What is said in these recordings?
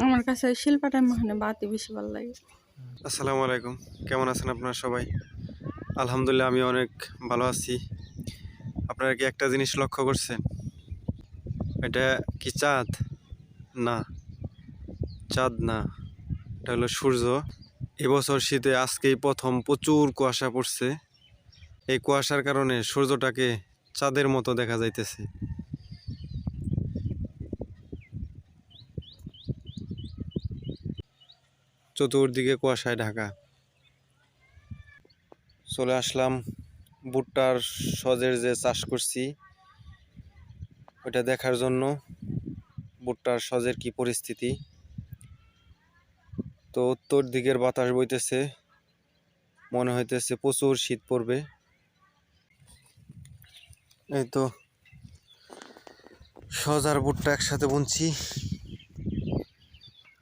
আমার কাছে শিল্পাটাই মহানে বাতি বেশি ভালো লাগে। আসসালামু আলাইকুম। কেমন আছেন আপনারা সবাই? আলহামদুলিল্লাহ আমি অনেক ভালো আছি। আপনারা কি একটা জিনিস লক্ষ্য করছেন? এটা কি চাঁদ? না। চাঁদ না। এটা হলো সূর্য। এবছর শীতে আজকেই প্রথম প্রচুর কুয়াশা পড়ছে। এই কুয়াশার কারণে সূর্যটাকে চাঁদের মতো দেখা যাইতেছে। চতুর্দিকে কুয়াশায় ঢাকা। চলে আসলাম ভুট্টার সজের যে চাষ করছি ওটা দেখার জন্য ভুট্টার সজের কি পরিস্থিতি। তো উত্তর দিকের বাতাস বইতেছে, মনে হইতেছে প্রচুর শীত পড়বে। এই তো সজ আর ভুট্টা একসাথে বুনছি।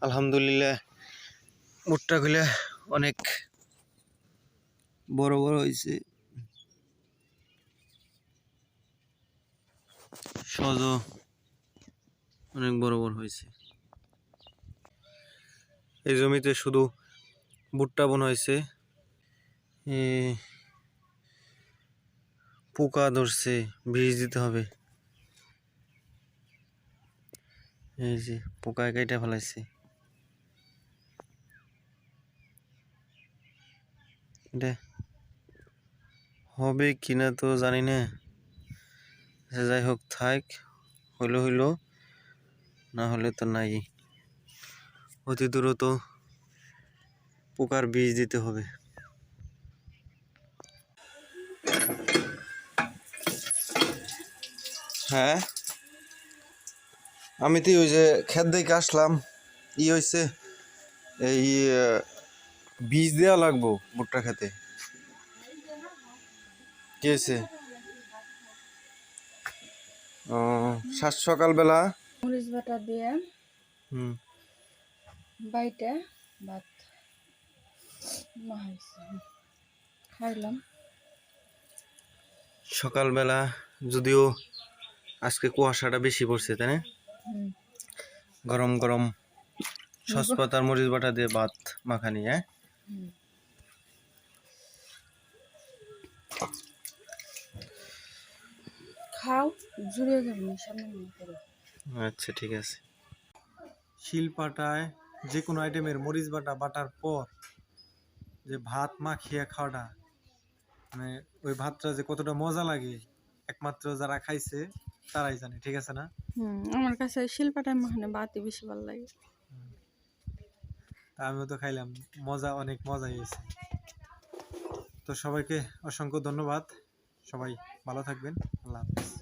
আলহামদুলিল্লাহ ভুট্টাগুলো অনেক বড় বড় হয়েছে সজ অনেক বড় বড় হয়েছে এই জমিতে শুধু ভুট্টা বোন হয়েছে পোকা ধরছে বীজ দিতে হবে। এই যে পোকায় কেটে ফেলাইছে। এটা হবে কিনা তো জানি না। আচ্ছা, যাই হোক থাক। হইল হইল। না হলে তো নাই। অতি দ্রুত পোকার বীজ দিতে হবে। হ্যাঁ? আমি তো ওই যে খেত দেখে আসলাম। ই হয়েছে এই বীজ দেওয়া লাগবো ভুট্টা খেতে। কি হয়েছে? ও সাত সকালবেলা? মরিচ বাটা দিয়ে হুম। বাইটা ভাত খাইলাম। সকালবেলা যদিও আজকে কুয়াশাটা বেশি পড়ছে তাই না। গরম গরম সসপাতার মরিচ বাটা দিয়ে ভাত মাখানি হ্যাঁ। খাও জুড়ে যাবে না সামনে মনে করো আচ্ছা ঠিক আছে। শিলপাটায় যে কোনো আইটেমের মরিচ বাটা বাটার পর যে ভাত মাখিয়ে খাওয়াটা মানে ওই ভাতটা যে কতটা মজা লাগে একমাত্র যারা খাইছে তারাই জানে ঠিক আছে না? হুম আমার কাছে শিল্পাটাই মহানে বাতি বেশি ভালো লাগে। তা আমিও তো খাইলাম। মজা অনেক মজা হয়েছে। তো সবাইকে অসংখ্য ধন্যবাদ। সবাই ভালো থাকবেন। আল্লাহ হাফিজ।